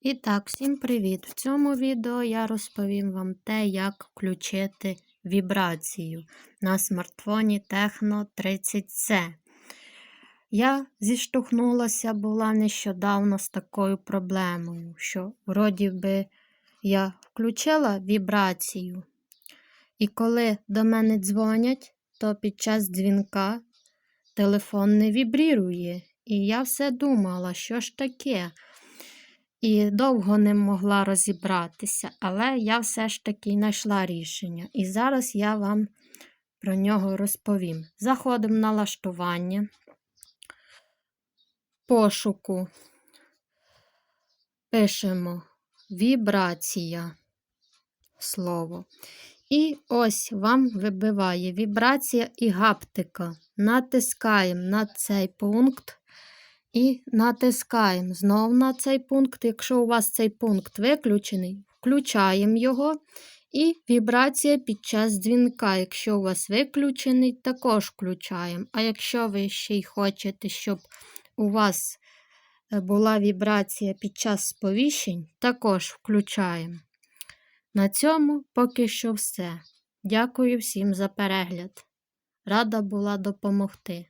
І так, всім привіт! В цьому відео я розповім вам те, як включити вібрацію на смартфоні Techno 30C. Я зіштовхнулася була нещодавно з такою проблемою, що вроді би я включила вібрацію, і коли до мене дзвонять, то під час дзвінка телефон не вібрірує. І я все думала, що ж таке і довго не могла розібратися, але я все ж таки знайшла рішення. І зараз я вам про нього розповім. Заходимо в налаштування, пошуку, пишемо вібрація слово. І ось вам вибиває вібрація і гаптика. Натискаємо на цей пункт. І натискаємо знову на цей пункт. Якщо у вас цей пункт виключений, включаємо його. І вібрація під час дзвінка. Якщо у вас виключений, також включаємо. А якщо ви ще й хочете, щоб у вас е, була вібрація під час сповіщень, також включаємо. На цьому поки що все. Дякую всім за перегляд. Рада була допомогти.